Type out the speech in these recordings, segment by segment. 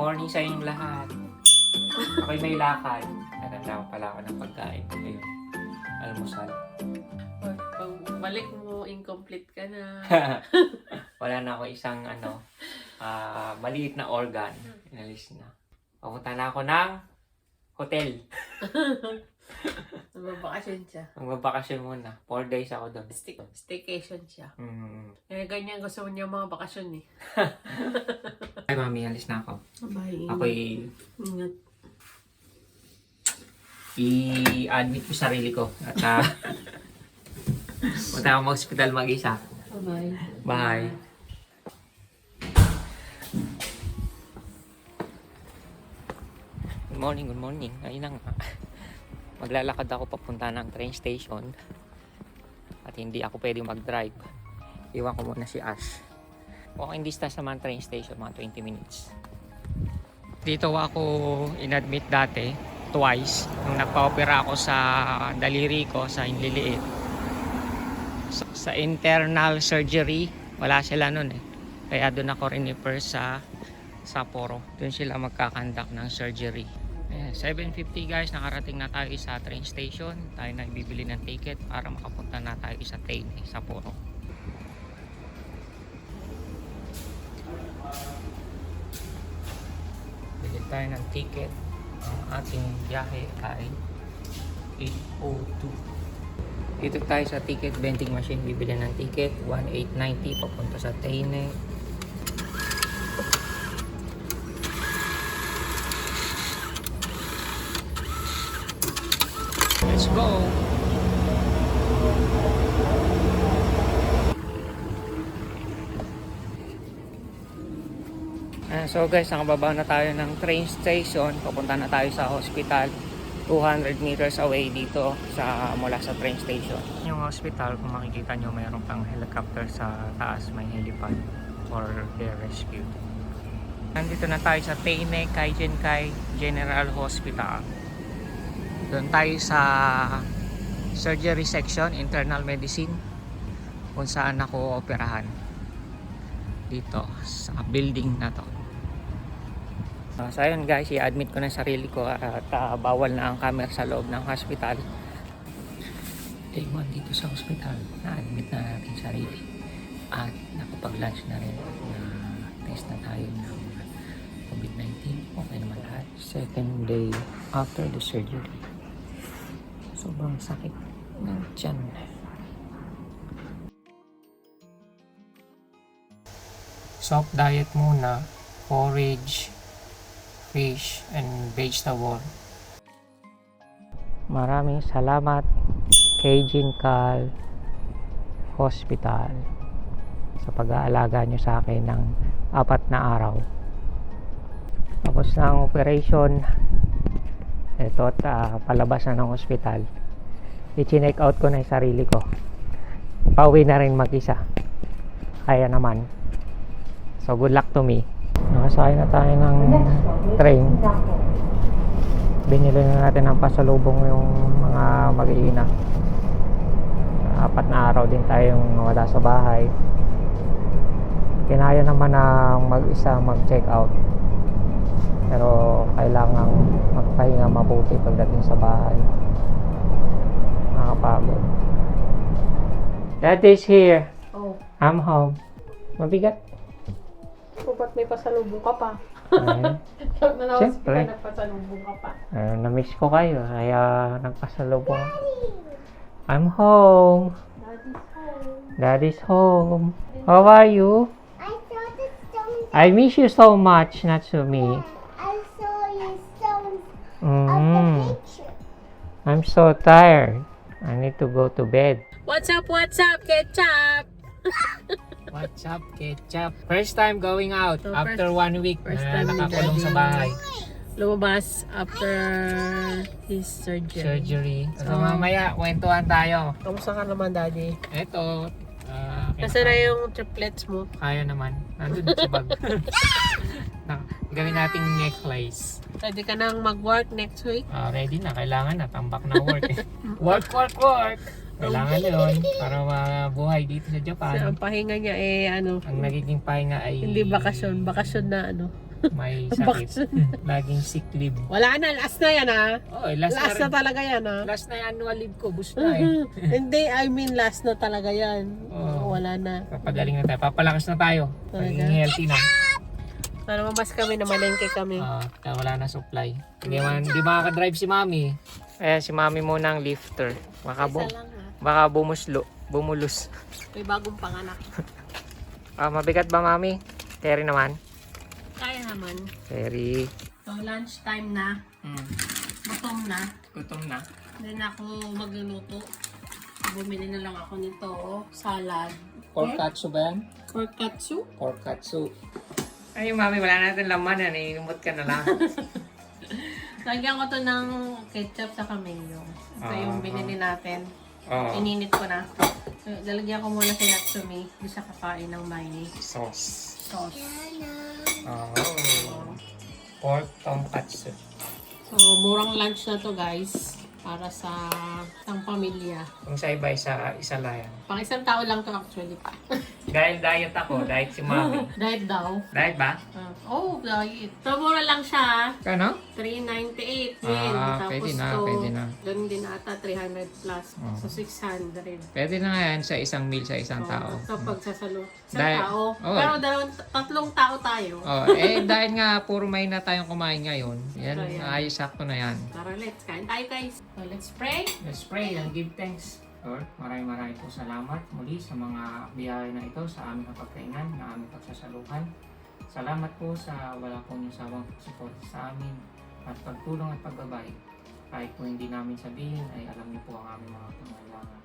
morning sa inyong lahat. Ako'y may lakad. Naganda ko pala ako ng pagkain. Ayun. Almusal. Pag balik mo, incomplete ka na. Wala na ako isang ano, ah maliit na organ. Inalis na. Papunta na ako ng hotel. Nagbabakasyon siya. Magbabakasyon muna. Four days ako doon. Stay- staycation siya. Hmm. Eh, ganyan gusto niya mga bakasyon eh. Ay, mami, alis na ako. Bye. Ako'y Ingat. i-admit ko sarili ko. At uh, punta ako mag-hospital mag-isa. Bye. Bye. Good morning, good morning. Ayun na nga. Maglalakad ako papunta ng train station. At hindi ako pwede mag-drive. Iwan ko muna si Ash. Walking distance naman train station, mga 20 minutes. Dito ako inadmit dati, twice. Nung nagpa-opera ako sa daliri ko, sa inliliit. Sa, sa internal surgery, wala sila nun eh. Kaya doon ako rin-refer sa Sapporo. Doon sila magkakandak ng surgery. Ayan, 7.50 guys, nakarating na tayo sa train station. Tayo na ibibili ng ticket para makapunta na tayo sa train eh, Sapporo. Bili tayo ng ticket. Ang ating biyahe ay 802. Dito tayo sa ticket vending machine bibili ng ticket 1890 papunta sa Taine Let's go! Ayan, so guys, nakababa na tayo ng train station. Papunta na tayo sa hospital. 200 meters away dito sa mula sa train station. Yung hospital, kung makikita nyo, mayroon pang helicopter sa taas, may helipad for air rescue. Nandito na tayo sa Teine Kaijenkai General Hospital. Doon tayo sa surgery section, internal medicine, kung saan ako operahan. Dito, sa building na to. Uh, so ayun guys, i-admit ko na sarili ko at ah, bawal na ang camera sa loob ng hospital. Day 1 dito sa hospital, na-admit na natin sarili. At nakapag-lunch na rin na test na tayo ng COVID-19. Okay naman lahat. Second day after the surgery. Sobrang sakit ng tiyan. Soft diet muna, porridge, fish, and vegetable. Maraming salamat kay Jinkal Hospital sa pag-aalaga nyo sa akin ng apat na araw. Tapos na ang operation, ito at ah, palabas na ng hospital. I-check out ko na yung sarili ko. Pauwi na rin mag-isa. Kaya naman. So good luck to me. Nakasakay na tayo ng train. Binili na natin ng pasalubong yung mga mag-iina. Apat na araw din tayong wala sa bahay. Kinaya naman na mag-isa mag-check out. Pero kailangang magpahinga mabuti pagdating sa bahay. Nakakapagod. Dad is here. Oh, I'm home. Mabigat. So ba't may pasalubong ka pa? Eh, Nanawas Siyempre. ka, nagpasalubong ka pa. eh, na-miss ko kayo, kaya nagpasalubong. I'm home. Daddy's home. Daddy's home. How are you? I saw the stones. I miss you so much, not to me. I saw your stones of Mm, the picture. I'm so tired. I need to go to bed. What's up, what's up, ketchup? What's up, ketchup? First time going out So, after first- one week first na nakakulong sa bahay. Lumabas after his surgery. Surgery. So, So, mamaya, kwentuhan tayo. Kamusta ka naman, Daddy? Eto, ah, Nasaan na yung triplets mo? Kaya naman. Nandun sa bag. na, gawin nating necklace. Ready ka nang mag-work next week? Ah, ready na. Kailangan na. Tambak na work. eh. work, work, work. Kailangan yun para mabuhay dito sa So, Japan. ang pahinga niya eh, ano, Ang nagiging pahinga ay... hindi bakasyon. Bakasyon na ano. may sakit. Laging sick leave. Wala na, last na yan ah. Oh, last, Last na, na talaga yan ah. last na yung annual leave ko. Bus na eh. Hindi, I mean last na talaga yan. Oo. Wala na. Papagaling na tayo. Papalakas na tayo. Talaga? Healthy na. Sana mabas kami na malengke kami. Ah, kaya wala na supply. Hindi man, hindi makaka-drive si Mami. Ayan, si Mami muna ang lifter. Baka, bu- Isa lang ha. Baka bumuslo, bumulus. May bagong panganak. Ah, mabigat ba Mami? Carry naman. Kaya naman. Carry. So lunch time na. Hmm. Gutom na. Gutom na. Na ako magluluto. Bumili na lang ako nito. oh, Salad. Pork katsu ba yan? Or katsu. Pork katsu. Ay, Mami, wala natin laman yan. Iinumot ka na lang. Lagyan ko to ng ketchup sa mayo. Ito Ah, yung binili natin. Oo. Ininit ko na. So, lalagyan ko muna si Natsumi. Hindi siya kakain ng mayonnaise Sauce. sauce. Oh. Pork tonkatsu. So, murang lunch na to guys. Para sa isang pamilya. Kung sa iba, isa, isa lang yan. Pang isang tao lang to actually. Dahil diet ako, diet si Mami. Diet daw. diet ba? Ah, oh, diet. So, mura lang siya. Kano? 398 yen. Ah, Tapos pwede na, to, pwede na. ganun din ata 300 plus. Oh. So, 600. Pwede na nga yan sa isang meal sa isang tao. So, pagsasalo. Isang Dahil- tao. Oo. Pero dalawang, tatlong tao tayo. Oh, eh dahil nga puro may na tayong kumain ngayon, yan, So, yan. ayos sakto na yan. Tara, let's kain tayo guys. So, let's pray. Let's pray and give thanks. Lord, maraming maraming po salamat muli sa mga biyaya na ito sa aming kapagkaingan, na aming pagsasaluhan. Salamat po sa wala po niyo sawang support sa amin at pagtulong at paggabay. Kahit po hindi namin sabihin ay alam niyo po ang aming mga pangailangan.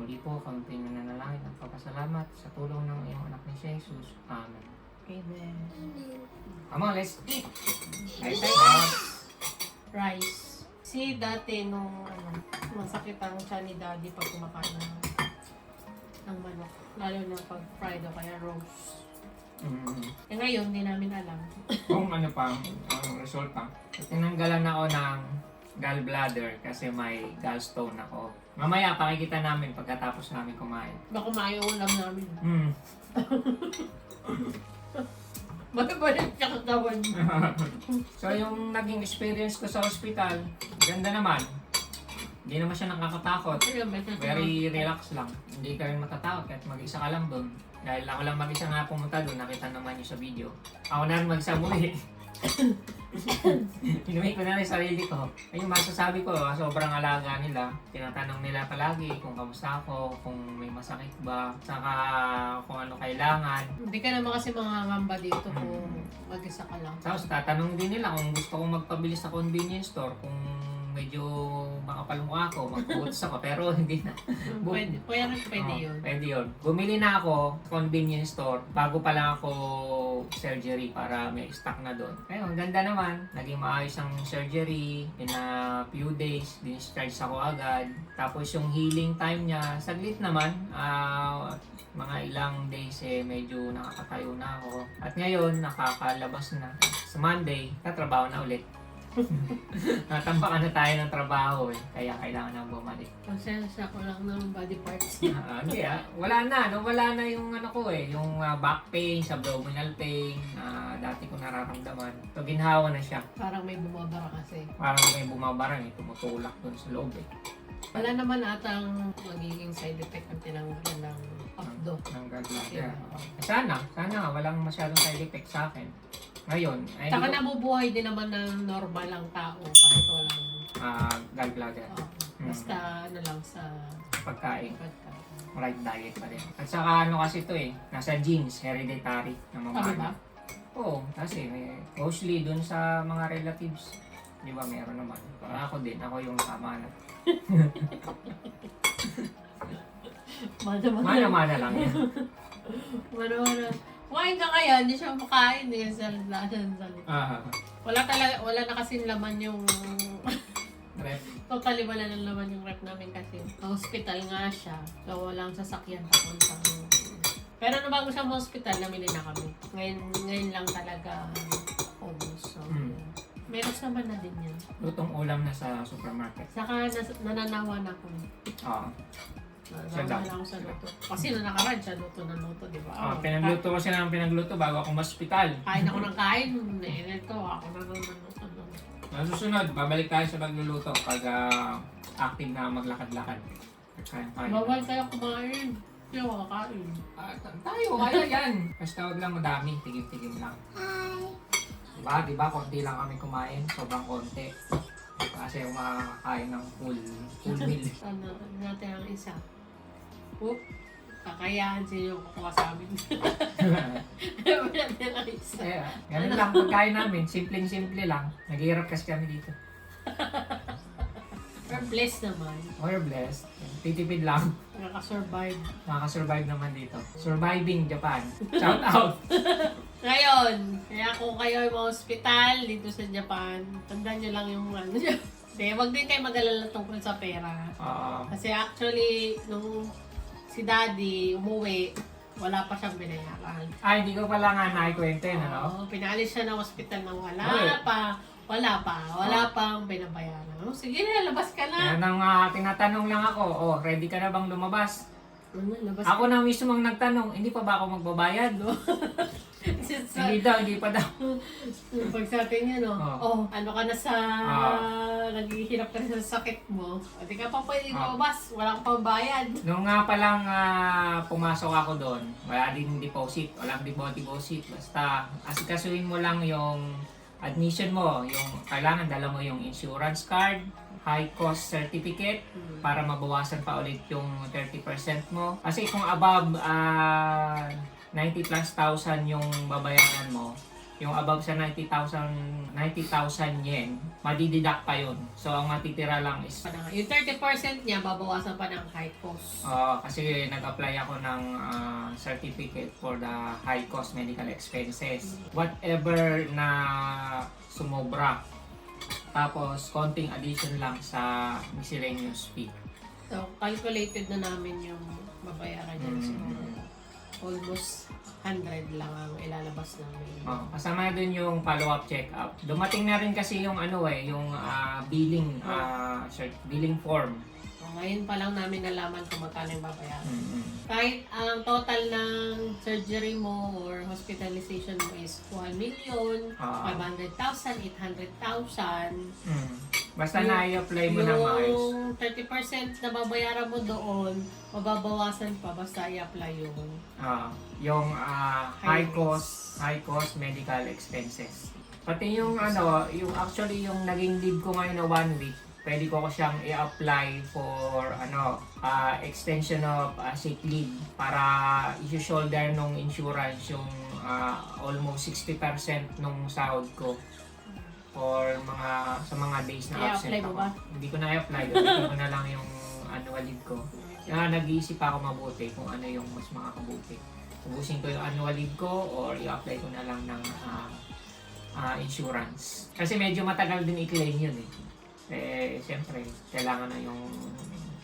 Muli po kami pinananalangin at papasalamat sa tulong ng iyong anak ni Jesus. Amen. Amen. Come on, let's eat! Let's eat! Rice. Si dati nung ano, masakit ang tiyan ni daddy pag kumakain ng, ng manok. Lalo na pag fried o kaya roast. Mm. Eh ngayon, hindi namin alam. kung ano pa ang resulta. Tinanggalan ako ng gallbladder kasi may gallstone ako. Mamaya pakikita namin pagkatapos namin kumain. Baka maayo ulam namin. Hmm. Mababalik siya katawan. so yung naging experience ko sa hospital, ganda naman. Hindi naman siya nakakatakot. Very relax lang. Hindi ka rin matatakot kahit mag-isa ka lang doon. Dahil ako lang mag-isa nga pumunta doon, nakita naman niyo sa video. Ako na rin mag-isa Inuwi ko na rin sarili ko. Ayun masasabi ko, ah, sobrang alaga nila. Tinatanong nila palagi kung kamusta ako, kung may masakit ba, saka kung ano kailangan. Hindi ka naman kasi mangangamba dito kung mag-isa ka lang. Tapos tatanong din nila kung gusto kong magpabili sa convenience store, kung medyo makapalmukha ako, magputos ako, pero hindi na. Pwede, pwede, pwede Oo, yun. Pwede yun. Bumili na ako convenience store bago pa lang ako surgery para may stock na doon. Ayun, ganda naman. Naging maayos ang surgery. In a few days, discharge ako agad. Tapos yung healing time niya, saglit naman. Ah, mga ilang days eh, medyo nakakatayo na ako. At ngayon, nakakalabas na. Sa Monday, tatrabaho na ulit. Natambakan na tayo ng trabaho eh. Kaya kailangan na bumalik. Pasensya ko lang ng body parts. Ah, hindi ah. Wala na. No? Wala na yung ano ko eh. Yung ah, back pain, abdominal pain. na dati ko nararamdaman. So, ginhawa na siya. Parang may bumabara kasi. Parang may bumabarang eh. Tumutulak dun sa loob eh. Wala naman atang magiging side effect ng tinanggalan ng abdo. Ng gallbladder. Sana. Sana nga. Walang masyadong side effect sa akin. Ngayon, ay Saka nabubuhay din naman ng normal lang tao kahit walang ah, gallbladder. Oo. Basta ano lang sa Pagkain. pagkain. Right diet pa rin. At saka ano kasi ito eh. Nasa genes. Hereditary. Ng mga Tama ba? Oo, kasi eh, mostly dun sa mga relatives. Di ba, meron naman. Para ako din, ako yung tama na. Mada-mada. Mana-mana lang yan. Mada-mada. Kumain ka kaya, hindi siya makain eh. Ng salad. Ah, Wala talaga, wala na kasing laman yung... rep. totally wala na laman yung rep namin kasi hospital nga siya. So walang sasakyan papuntang... Pero nung bago siya hospital, namili na kami. Ngayon, ngayon lang talaga. Meron naman na din yan. Lutong ulam na sa supermarket. Saka nas- nananawa na ako. Oo. Siya daw. Nagmamahal ako sa luto. Kasi nung nakaraan siya luto ng luto, di ba? Ah, Oh, pinagluto ko siya ng pinagluto bago ako ma-hospital. Kain ako ng kain, nainit ko, ako na naman luto. Susunod, babalik tayo sa pagluluto pag ah, active na maglakad-lakad. Kain tayo. Bawal kayo kumain. Hindi ako kakain. Ah, tayo, kaya yan. Basta huwag lang madami, tigim-tigim lang. Hi. Diba, diba, konti lang kami kumain, sobrang konti. Kasi yung makakain ng full, full meal. Ano, natin ang isa. Oop. Kakayahan siya yung kukuha sa amin. natin ang isa. Eh, ganun lang pagkain namin, simpleng-simple lang. Naghihirap kasi kami dito. We're blessed naman. We're blessed. Titipid lang. Nakaka-survive. Makaka-survive naman dito. Surviving Japan. Shout out! Ngayon, kaya kung kayo ay ma-hospital dito sa Japan, tandaan nyo lang yung ano nyo. Hindi, wag din kayo mag-alala tungkol sa pera. Oo. Kasi actually, nung si daddy umuwi, wala pa siyang binayaran. ah, hindi ko pala nga naikwento yun, ano? Oo, pinalis siya ng hospital ng wala Ay. pa. Wala pa. Wala pang binabayaran. Oh, sige na, labas ka na. Yan ang ah, tinatanong lang ako, oh, ready ka na bang lumabas? Ano, labas Ako na mismo ang nagtanong, hindi pa ba ako magbabayad? sa, hindi daw, hindi pa daw. Pag sa atin yun, oh, Oo. oh, ano ka na sa, Ah. naghihirap ka na sa sakit mo, o di ka pa pwede Ah. lumabas, wala kang pambayad. Nung nga palang ah, pumasok ako doon, wala din deposit, walang depo- deposit. Basta asikasuhin mo lang yung admission mo, yung kailangan dala mo yung insurance card, high cost certificate para mabawasan pa ulit yung 30% mo. Kasi kung above ah, 90 plus thousand yung babayaran mo, yung above sa 90,000 90,000 yen, madideduct pa yun. So ang matitira lang is Pa na- Yung 30% niya, babawasan pa ng high cost. Oo, kasi nag-apply ako ng ah, certificate for the high cost medical expenses. Whatever na sumobra. Tapos, konting addition lang sa miscellaneous fee. So, calculated na namin yung babayaran niya. Mm. almost 100 lang ang ilalabas namin. Oh, kasama dun yung follow-up check-up. Dumating na rin kasi yung ano eh, yung ah, billing ah, cert- billing form. So, ngayon pa lang namin nalaman kung magkano yung babayaran. Mm-mm. Kahit ang total ng surgery mo or hospitalization mo is 1 million, Ah. 500,000, 800,000, Mm. Basta Yung- na-i-apply mo na maayos. yung 30% na babayaran mo doon, mababawasan pa basta i-apply yun. Ah, yung ah, High high cost high cost medical expenses. Pati yung ano, yung actually yung naging leave ko ngayon na one week, pwede ko ko siyang i-apply for ano, ah, extension of ah, sick leave para i-shoulder nung insurance yung ah, almost 60% nung sahod ko for mga sa mga days na absent ako. ba? Hindi ko na i-apply, ko na lang yung annual leave ko. Kaya nag-iisip ako mabuti kung ano yung mas makakabuti. Ubusin ko yung annual leave ko or i-apply ko na lang ng ah, ah, insurance. Kasi medyo matagal din i-claim yun eh. Eh, siyempre, kailangan na yung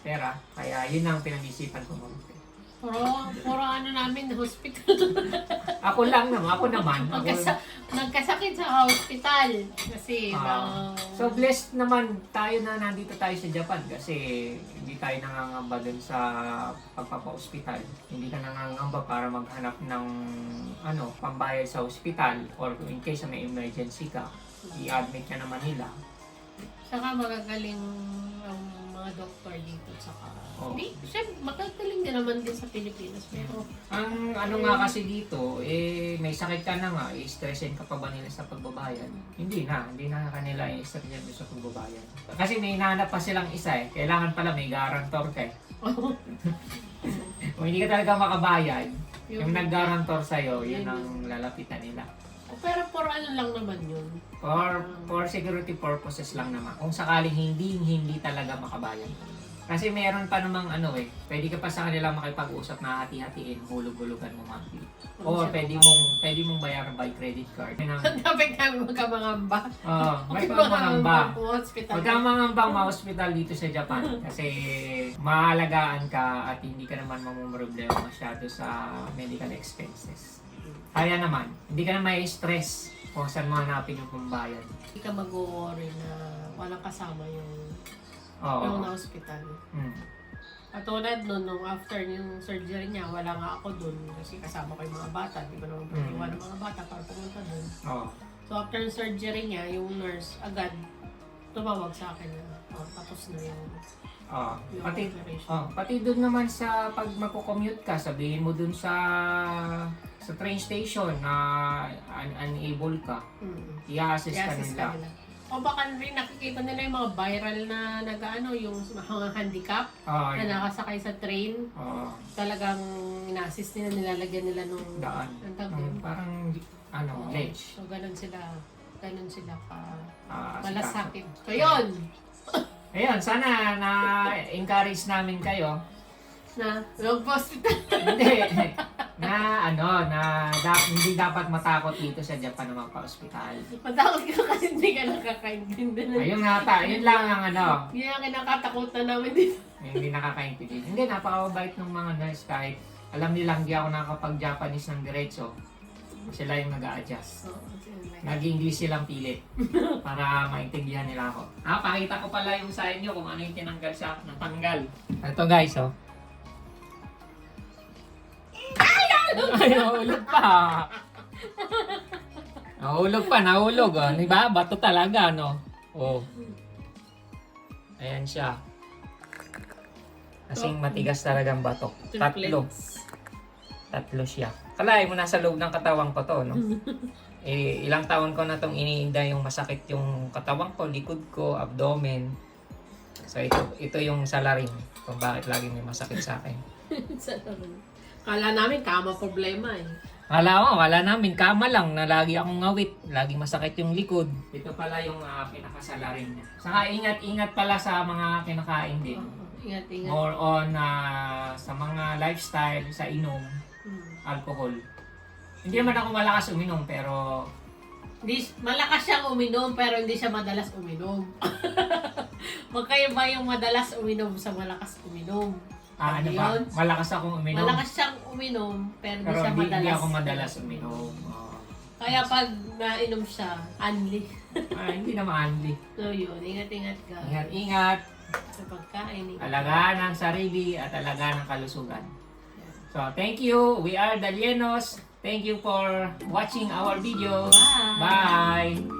pera. Kaya yun ang pinag-isipan ko mabuti. Puro, puro ano namin, hospital. Ako lang naman, ako naman. Ako, Nagkasa- nagkasakit sa hospital. Kasi, Ah. bang- so blessed naman tayo na nandito tayo sa Japan kasi hindi tayo nangangamba dun sa pagpapa-hospital. Hindi ka nangangamba para maghanap ng ano, pambayad sa hospital or in case na may emergency ka, i-admit ka naman nila. Saka magagaling ang mga doktor dito. Saka, Oo. hindi, syempre, magagaling din naman din sa Pilipinas. Pero, Ang ano nga kasi dito, eh may sakit ka na nga, i-stressin ka pa ba nila sa pagbabayad? Hindi na, hindi na kanila i-stressin sa pagbabayad. Kasi may hinahanap pa silang isa eh, kailangan pala may guarantor ka eh. Kung hindi ka talaga makabayad, yung nag-guarantor sa'yo, yun ang lalapitan nila. Pero for ano lang naman yun. For, for security purposes lang naman. Kung sakaling hindi, hindi talaga makabayad. Kasi meron pa namang ano eh, pwede ka pa sa kanila makipag-usap na hati-hatiin, hulog-hulugan mo monthly. O pwede mong, pwede mong bayaran by credit card. Yun ang- Dapat kami magkamangamba. Oo, may po hospital. Huwag kang mangambang ma-hospital dito sa Japan kasi maalagaan ka at hindi ka naman mamumroblema masyado sa medical expenses. Kaya naman, hindi ka na may stress kung saan mo hanapin yung pambayad. Hindi ka mag-worry na walang kasama yung, Oo. yung na hospital. Mm. Katulad nun, nung after yung surgery niya, wala nga ako dun kasi kasama ko yung mga bata. Di ba naman Mm. pag ng mga bata para pumunta dun. Oo. So after yung surgery niya, yung nurse agad tumawag sa akin na oh, tapos na yung, Oo. yung Pati, operation. oh, pati doon naman sa pag magko-commute ka, sabihin mo doon sa sa train station na un- unable ka, Mm. i-assist ka I-assist nila. ka nila. O baka rin nakikita nila yung mga viral na nag-ano, yung mga handicap Oo. na nakasakay sa train. Oo. Talagang ina-assist nila, nilalagyan nila nung Daan. ang tawag Mm, doon? parang ano, ledge. So, ganun sila, ganun sila ka Ah, malasakit. So, yun! Ayun, sana na-encourage namin kayo. Na, log hospital. Hindi. na ano, na da- hindi dapat matakot dito sa Japan na magpa-hospital. Matakot ka kasi hindi ka nakakaintindi. na- Ayun nga ta, yun lang ang ano, Yun ang kinakatakutan namin dito. hindi nakakaintindi. Hindi, napakabait ng mga nurse kahit alam nilang di ako nakakapag-Japanese ng diretso. Sila yung nag-a-adjust. So, yun, Nag-English silang pilit para maintindihan nila ako. Ah, pakita ko pala yung sa inyo kung ano yung tinanggal sa natanggal. Ito guys, oh. Ay, nahulog pa. Nahulog pa, nahulog. Oh. Di ba? Bato talaga, no? Oh. Ayan siya. Kasing matigas talagang bato. Tatlo. Tatlo siya. Kalahin mo nasa loob ng katawan ko to, no? eh, ilang taon ko na tong iniinda yung masakit yung katawan ko, likod ko, abdomen. So ito, ito yung salarin kung bakit lagi may masakit sa akin. Sa laro. Kala namin kama problema eh. Wala ko, wala namin. Kama lang na lagi akong ngawit. Lagi masakit yung likod. Ito pala yung uh, pinakasalarin niya. Saka ingat-ingat pala sa mga kinakain din. Oo, Ingat, ingat. More on ah, sa mga lifestyle, sa inom. Alcohol. Hindi naman ako malakas uminom pero Hindi, malakas siyang uminom pero hindi siya madalas uminom. Magkaiba yung madalas uminom sa malakas uminom. ah, ano ba, Yun. malakas akong uminom. Malakas siyang uminom pero hindi pero siya hindi, madalas. hindi ako madalas uminom. Oo. Kaya pag nainom siya, anli. Ah, hindi na maanli. So yun, ingat-ingat ka Ingat-ingat. sa pagkain. Alagaan ang sarili at alagaan ang kalusugan. So, thank you. We are the Lienos. Thank you for watching our video. Bye. Bye.